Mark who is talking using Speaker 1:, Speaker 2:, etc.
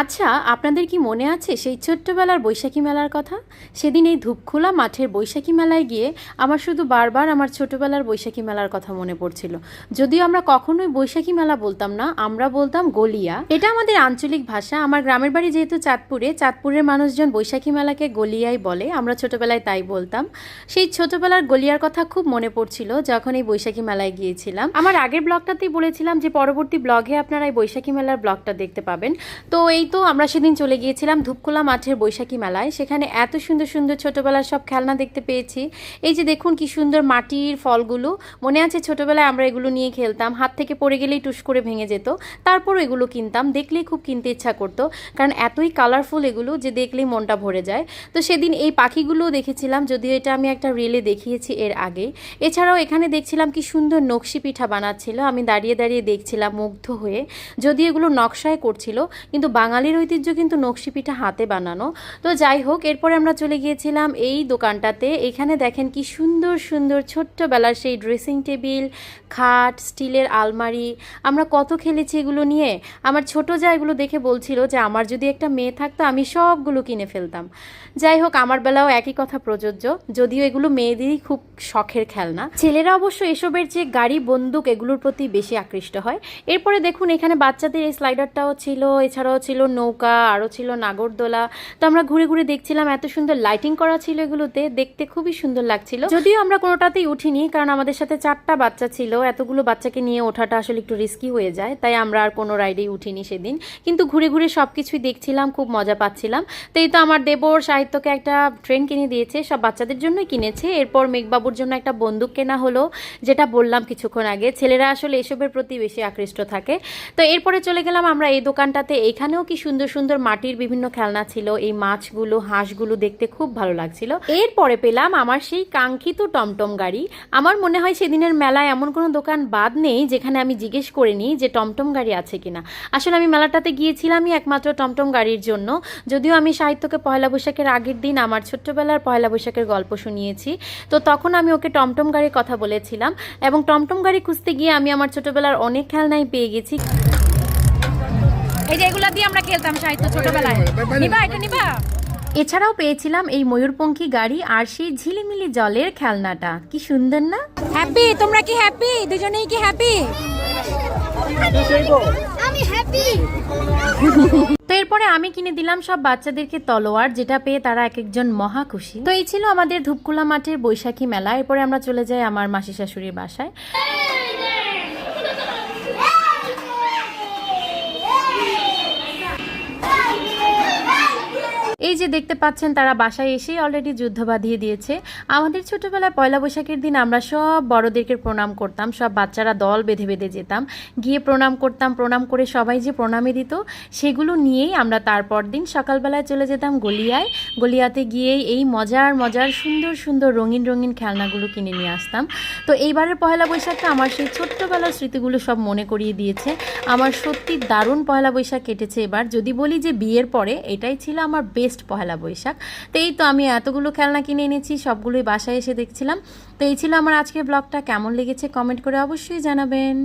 Speaker 1: আচ্ছা আপনাদের কি মনে আছে সেই ছোট্টবেলার বৈশাখী মেলার কথা? সেদিন এই ধূপখোলা মাঠের বৈশাখী মেলায় গিয়ে আমার শুধু বারবার আমার ছোটবেলার বৈশাখী মেলার কথা মনে পড়ছিল। যদিও আমরা কখনোই বৈশাখী মেলা বলতাম না, আমরা বলতাম গলিয়া। এটা আমাদের আঞ্চলিক ভাষা। আমার গ্রামের বাড়ি যেহেতু চাঁদপুরে, চাঁদপুরের মানুষজন বৈশাখী মেলাকে গলিয়াই বলে, আমরা ছোটবেলায় তাই বলতাম। সেই ছোটবেলার গলিয়ার কথা খুব মনে পড়ছিল যখন এই বৈশাখী মেলায় গিয়েছিলাম। আমার আগের ব্লগটাতেই বলেছিলাম যে পরবর্তী ব্লগে আপনারা এই বৈশাখী মেলার ব্লগটা দেখতে পাবেন। তো এই তো আমরা সেদিন চলে গিয়েছিলাম ধূপকোলা মাঠের বৈশাখী মেলায়। সেখানে এত সুন্দর সুন্দর ছোটবেলার সব খেলনা দেখতে পেয়েছি। এই যে দেখুন কি সুন্দর মাটির ফলগুলো। মনে আছে ছোটবেলায় আমরা এগুলো নিয়ে খেলতাম, হাত থেকে পড়ে গেলেই টুস করে ভেঙে যেত। তারপর এগুলো কিনতাম, দেখলেই খুব কিনতে ইচ্ছা করতো। কারণ এতই কালারফুল এগুলো যে দেখলেই মনটা ভরে যায়। তো সেদিন এই পাখিগুলো দেখেছিলাম, যদিও এটা আমি একটা রিলে দেখিয়েছি এর আগে। এছাড়াও এখানে দেখছিলাম কি সুন্দর নকশি পিঠা বানাচ্ছিল। আমি দাঁড়িয়ে দাঁড়িয়ে দেখছিলাম মুগ্ধ হয়ে। যদি এগুলো নকশায় করছিল, কিন্তু বাঙালির ঐতিহ্য কিন্তু নকশি পিঠা হাতে বানানো। তো যাই হোক, এরপরে আমরা চলে গিয়েছিলাম এই দোকানটাতে। এখানে দেখেন কি সুন্দর সুন্দর ছোট্টবেলার সেই ড্রেসিং টেবিল, খাট, স্টিলের আলমারি। আমরা কত খেলেছি এগুলো নিয়ে। আমার ছোট যা এগুলো দেখে বলছিল যে, আমার যদি একটা মেয়ে থাকতো, আমি সবগুলো কিনে ফেলতাম। যাই হোক, আমার বেলাও একই কথা প্রযোজ্য। যদিও এগুলো মেয়েদেরই খুব শখের খেলনা। ছেলেরা অবশ্য এসবের যে গাড়ি, বন্দুক এগুলোর প্রতি বেশি আকৃষ্ট হয়। এরপরে দেখুন, এখানে বাচ্চাদের এই স্লাইডারটাও ছিল, এছাড়াও ছিল নৌকা আরও ছিল নাগরদোলা। তো আমরা ঘুরে ঘুরে দেখছিলাম এত সুন্দর লাইটিং করা ছিল এগুলোতে, দেখতে খুবই সুন্দর লাগছিল। যদিও আমরা কোনোটাতেই উঠিনি, কারণ আমাদের সাথে চারটা বাচ্চা ছিল। এতগুলো বাচ্চাকে নিয়ে ওঠাটা আসলে একটু রিস্কি হয়ে যায়, তাই আমরা আর কোনো রাইডেই উঠিনি সেদিন। কিন্তু ঘুরে ঘুরে সব কিছুই দেখছিলাম, খুব মজা পাচ্ছিলাম। তো এই তো আমার দেবর সাহিত্যকে একটা ট্রেন কিনে দিয়েছে, সব বাচ্চাদের জন্যই কিনেছে। এরপর মেঘবাবুর জন্য একটা বন্দুক কেনা হলো, যেটা বললাম কিছুক্ষণ আগে। ছেলেরা আসলে এসবের প্রতি বেশি আকৃষ্ট থাকে। তো এরপরে চলে গেলাম আমরা এই দোকানটাতে, এখানেও কি সুন্দর সুন্দর মাটির বিভিন্ন খেলনা ছিল, এই মাছগুলো, হাঁসগুলো দেখতে খুব ভালো লাগছিল। এরপরে পেলাম আমার সেই কাঙ্ক্ষিত টমটম গাড়ি। আমার মনে হয় সেদিনের মেলায় এমন কোনো দোকান বাদ নেই যেখানে আমি জিজ্ঞেস করে নিই যে টমটম গাড়ি আছে কিনা। আসলে আমি মেলাটাতে গিয়েছিলামই একমাত্র টমটম গাড়ির জন্য। যদিও আমি সাহিত্যকে পয়লা বৈশাখের আগের দিন আমার ছোট্টবেলার পয়লা বৈশাখের গল্প শুনিয়েছি, তো তখন আমি ওকে টমটম গাড়ির কথা বলেছিলাম। এবং টমটম গাড়ি খুঁজতে গিয়ে আমি আমার ছোটবেলার অনেক খেলনাই পেয়ে গেছি।
Speaker 2: এই যে এগুলা দিয়ে আমরা খেলতাম সাহিত্য ছোটবেলায়। নিবা এটা নিবা?
Speaker 1: এছাড়াও পেয়েছিলাম এই ময়ূরপঙ্খী গাড়ি আর সেই ঝিলিমিলি জলের খেলনাটা। কি সুন্দর না?
Speaker 2: হ্যাপি তোমরা কি হ্যাপি দুজনেই কি হ্যাপি
Speaker 3: আমি হ্যাপি
Speaker 1: তো এরপরে আমি কিনে দিলাম সব বাচ্চাদেরকে তলোয়ার যেটা পেয়ে তারা এক একজন মহা খুশি। তো এই ছিল আমাদের ধূপকুলা মাঠের বৈশাখী মেলা। এরপরে আমরা চলে যাই আমার মাসি শাশুড়ির বাসায়। এই যে দেখতে পাচ্ছেন, তারা বাসায় এসেই অলরেডি যুদ্ধ বাঁধিয়ে দিয়েছে। আমাদের ছোটবেলায় পয়লা বৈশাখের দিন আমরা সব বড়দেরকে প্রণাম করতাম, সব বাচ্চারা দল বেঁধে বেঁধে যেতাম। গিয়ে প্রণাম করতাম, প্রণাম করে সবাই যে প্রণামে দিত, সেগুলো নিয়েই আমরা তারপর দিন সকালবেলায় চলে যেতাম গলিয়ায়। গলিয়াতে গিয়েই এই মজার মজার, সুন্দর সুন্দর, রঙিন রঙিন খেলনাগুলো কিনে নিয়ে আসতাম। তো এইবারের পয়লা বৈশাখটা আমার সেই ছোট্টবেলার স্মৃতিগুলো সব মনে করিয়ে দিয়েছে। আমার সত্যি দারুণ পয়লা বৈশাখ কেটেছে এবার। যদি বলি যে বিয়ের পরে, এটাই ছিল আমার বেস্ট পয়লা বৈশাখ। তো এই তো আমি এতগুলো খেলনা কিনে এনেছি, সবগুলোই বাসায় এসে দেখছিলাম। তো এই ছিল আমার আজকের ব্লগটা কেমন লেগেছে কমেন্ট করে অবশ্যই জানাবেন।